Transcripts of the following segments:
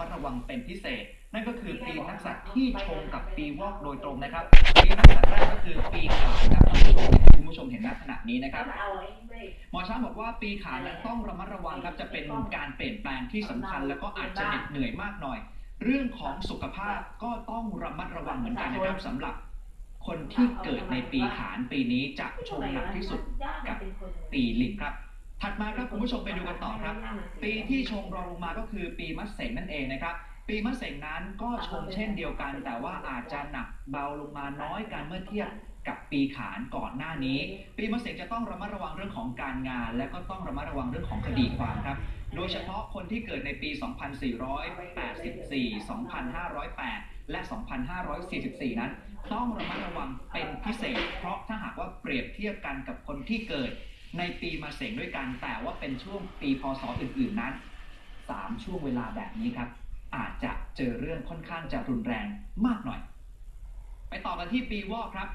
มัดระวังเป็นพิเศษ นั่นก็คือปีนักษัตริย์ที่ชงกับปีวอกโดยตรงนะครับ ปีนักษัตริย์แรกก็คือปีขานครับคุณผู้ชมที่คุณผู้ชมเห็นณขณะนี้นะครับ หมอช้างบอกว่าปีขานนั้นต้องระมัดระวังครับจะเป็นการเปลี่ยนแปลงที่สำคัญ แล้วก็อาจจะเหน็ดเหนื่อยมากหน่อย เรื่องของสุขภาพก็ต้องระมัดระวังเหมือนกันนะครับสำหรับคนที่เกิดในปีขานปีนี้จะชงหนักที่สุดกับปีลิงครับ ถัดมาครับคุณผู้ชมไปดูกันต่อครับ ปีที่ชงรองลงมาก็คือปีมะเสงนั่นเองนะครับ ปีมะเสงนั้นก็ชงเช่นเดียวกัน แต่ว่าอาจจะหนักเบาลงมาน้อยกันเมื่อเทียบกับปีขานก่อนหน้านี้ ปีมะเสงจะต้องระมัดระวังเรื่องของการงาน และก็ต้องระมัดระวังเรื่องของคดีความครับ โดยเฉพาะคนที่เกิดในปี 2484 2508 และ 2544 นั้น ต้องระมัดระวังเป็นพิเศษ เพราะถ้าหากว่าเปรียบเทียบกันกับคนที่เกิด ในปีมะเสงด้วยกัน แต่ว่าเป็นช่วงปีพศอื่นๆนั้น 3 ช่วงเวลาแบบนี้ครับ อาจจะเจอเรื่องค่อนข้างจะรุนแรงมากหน่อย ไปต่อกันที่ปีวอกครับ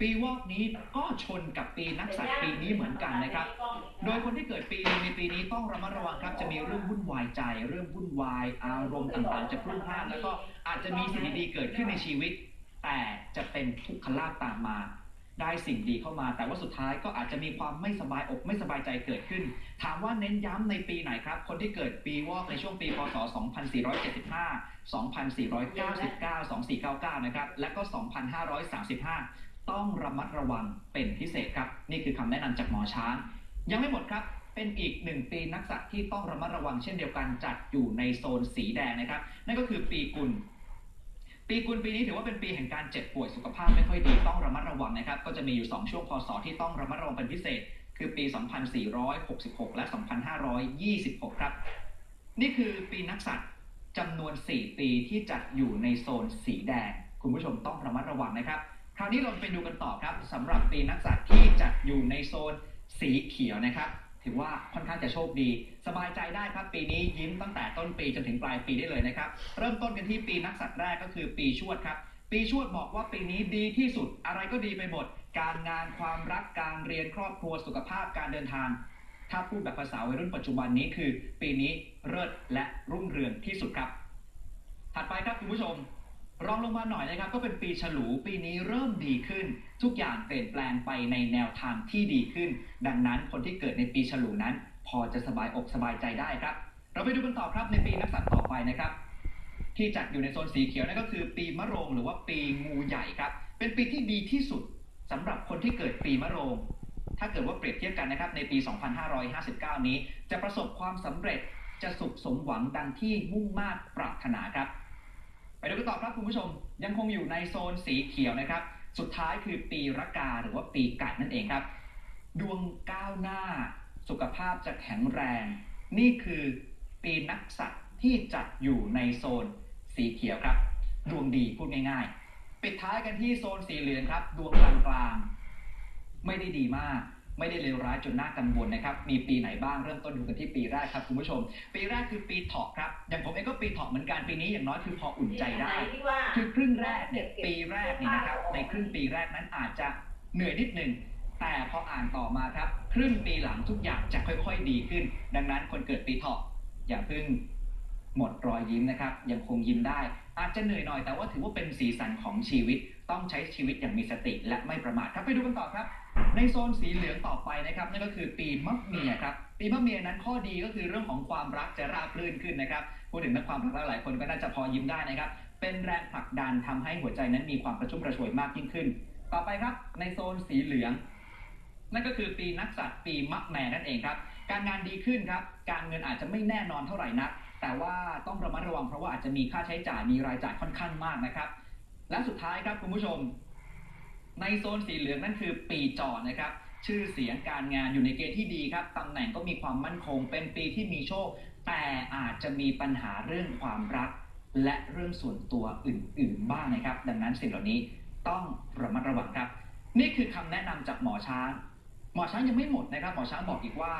ปีวอกนี้ก็ชนกับปีนักษัตริย์ปีนี้เหมือนกันนะครับ โดยคนที่เกิดปีในปีนี้ต้องระมัดระวังครับ จะมีเรื่องวุ่นวายใจ เรื่องวุ่นวาย อารมณ์ต่างๆ จะพลุ่งพล่านแล้วก็อาจจะมีสิ่งดีๆเกิดขึ้นในชีวิต แต่จะเป็นทุกขลาภตามมา ได้สิ่งดีเข้ามา แต่ว่าสุดท้ายก็อาจจะมีความไม่สบายอกไม่สบายใจเกิดขึ้น ถามว่าเน้นย้ำในปีไหนครับ คนที่เกิดปีวอกในช่วงปีพศ 2475 2499 2499 นะครับ และก็ 2535 ต้องระมัดระวังเป็นพิเศษครับ นี่คือคำแนะนำจากหมอช้าง ยังไม่หมดครับเป็นอีกหนึ่งปีนักษัตว์ที่ต้องระมัดระวังเช่นเดียวกันจัดอยู่ในโซนสีแดงนะครับ นั่นก็คือปีกุล ปีกุลปีนี้ถือว่าเป็นปีแห่งการเจ็บป่วยสุขภาพไม่ค่อยดีต้องระมัดระวังนะครับ ก็จะมีอยู่ 2 ช่วงพศที่ต้องระมัดระวังเป็นพิเศษ คือปี 2466 และ 2526 ครับ นี่คือปีนักษัตริย์จำนวน 4 ปีที่จัดอยู่ในโซนสีแดง คุณผู้ชมต้องระมัดระวังนะครับ คราวนี้เราไปดูกันต่อครับสำหรับปีนักษัตริย์ที่จัดอยู่ในโซนสีเขียวนะครับ ถือว่าค่อนข้างจะโชคดี สบายใจได้ครับปีนี้ยิ้มตั้งแต่ต้นปีจนถึงปลายปีได้เลยนะครับ เริ่มต้นกันที่ปีนักษัตริย์แรกก็คือปีชวดครับ ปีชวดบอกว่าปีนี้ดีที่สุดอะไรก็ดีไปหมด การงานความรักการเรียนครอบครัวสุขภาพการเดินทาง ถ้าพูดแบบภาษาวัยรุ่นปัจจุบันนี้คือ ปีนี้เลิศและรุ่งเรืองที่สุดครับ ถัดไปครับคุณผู้ชม รองลงมาหน่อยนะครับก็เป็นปีฉลูปีนี้เริ่มดีขึ้น ทุกอย่างเปลี่ยนแปลงไปในแนวทางที่ดีขึ้น ดังนั้นคนที่เกิดในปีฉลูนั้น พอจะสบายอกสบายใจได้ครับ เราไปดูกันต่อครับในปีนักษัตริย์ต่อไปนะครับ ที่จัดอยู่ในโซนสีเขียวนั่นก็คือ ปีมะโรงหรือว่าปีงูใหญ่ครับ เป็นปีที่ดีที่สุดสำหรับคนที่เกิดปีมะโรง ถ้าเกิดว่าเปรียบเทียบกันนะครับในปี 2559 นี้ จะประสบความสำเร็จจะสุขสมหวังดังที่มุ่งมา่ปรารถนาครับ ไปดูกันต่อครับคุณผู้ชม ยังคงอยู่ในโซนสีเขียวนะครับ สุดท้ายคือปีรากาหรือว่าปีไก่นั่นเองครับ ดวงก้าวหน้า สุขภาพจะแข็งแรง นี่คือปีนักษัตว์ที่จัดอยู่ในโซนสีเขียวครับ ดวงดีพูดง่ายๆ ปิดท้ายกันที่โซนสีเหลืองครับ ดวงกลางๆไม่ได้ดีมาก ไม่ได้เลวร้ายจนน่ากังวลนะครับ มีปีไหนบ้างเริ่มต้นดูกันที่ปีแรกครับคุณผู้ชม ปีแรกคือปีเถาะครับ อย่างผมเองก็ปีเถาะเหมือนกันปีนี้อย่างน้อยคือพออุ่นใจได้ คือครึ่งแรกเนี่ยปีแรกนี่นะครับในครึ่งปีแรกนั้นอาจจะเหนื่อยนิดหนึ่งแต่พออ่านต่อมาครับ ครึ่งปีหลังทุกอย่างจะค่อยๆดีขึ้น ดังนั้นคนเกิดปีเถาะอย่าเพิ่งหมดรอยยิ้มนะครับ ยังคงยิ้มได้ อาจจะเหนื่อยหน่อยแต่ว่าถือว่าเป็นสีสันของชีวิตต้องใช้ชีวิตอย่างมีสติและไม่ประมาทครับไปดูกันต่อครับ ในโซนสีเหลืองต่อไปนะครับนั่นก็คือปีมะเมียครับปีมะเมียนั้นข้อดีก็คือเรื่องของความรักจะราบรื่นขึ้นนะครับพูดถึงนักความรักหลายคนก็น่าจะพอยิ้มได้นะครับ เป็นแรงผลักดันทำให้หัวใจนั้นมีความกระชุ่มกระชวยมากยิ่งขึ้น ต่อไปครับในโซนสีเหลือง นั่นก็คือปีนักษัตริย์ปีมะแม่นั่นเองครับ การงานดีขึ้นครับ การเงินอาจจะไม่แน่นอนเท่าไหร่นักแต่ว่าต้องระมัดระวังเพราะว่าอาจจะมีค่าใช้จ่ายมีรายจ่ายค่อนข้างมากนะครับ และสุดท้ายครับคุณผู้ชม ในโซนสีเหลืองนั่นคือปีจอนะครับ ชื่อเสียงการงานอยู่ในเกณฑ์ที่ดีครับตำแหน่งก็มีความมั่นคง เป็นปีที่มีโชค แต่อาจจะมีปัญหาเรื่องความรัก และเรื่องส่วนตัวอื่น ๆ บ้างนะครับ ดังนั้นสิ่งเหล่านี้ต้องระมัดระวังครับ นี่คือคำแนะนำจากหมอช้าง หมอช้างยังไม่หมดนะครับ หมอช้างบอกอีกว่า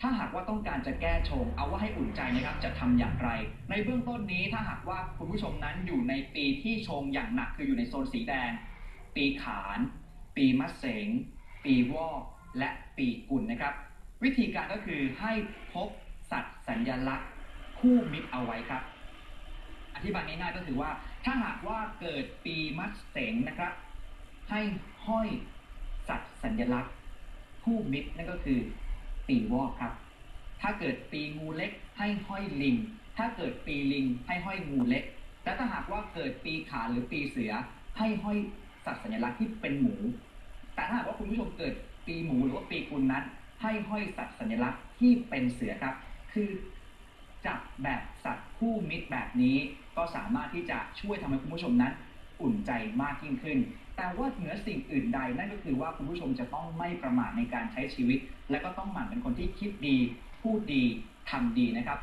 ถ้าหากว่าต้องการจะแก้ชง เอาว่าให้อุ่นใจนะครับ จะทำอย่างไร ในเบื้องต้นนี้ถ้าหากว่าคุณผู้ชมนั้นอยู่ในปีที่ชงอย่างหนักคืออยู่ในโซนสีแดง ปีขาน ปีมะเสง ปีวอก และปีกุลนะครับ วิธีการก็คือให้พกสัตว์สัญญลักษณ์คู่มิตรเอาไว้ครับ อธิบายง่ายๆก็คือว่าถ้าหากว่าเกิดปีมัดเสงนะครับ ให้ห้อยสัตว์สัญลักษณ์คู่มิตรนั่นก็คือ ปีวอกครับ ถ้าเกิดปีงูเล็กให้ห้อยลิง ถ้าเกิดปีลิงให้ห้อยงูเล็กและถ้าหากว่าเกิดปีขาหรือปีเสือให้ห้อย สัตว์สัญลักษณ์ที่เป็นหมู แต่ถ้าหากว่าคุณผู้ชมเกิดปีหมูหรือว่าปีกุลนั้น ให้ห้อยสัตว์สัญลักษณ์ที่เป็นเสือครับ คือจับแบบสัตว์คู่มิตรแบบนี้ ก็สามารถที่จะช่วยทำให้คุณผู้ชมนั้น อุ่นใจมากยิ่งขึ้น แต่ว่าเหนือสิ่งอื่นใดนั่นก็คือว่าคุณผู้ชมจะต้องไม่ประมาทในการใช้ชีวิต และก็ต้องหมั่นเป็นคนที่คิดดี พูดดีทำดีนะครับ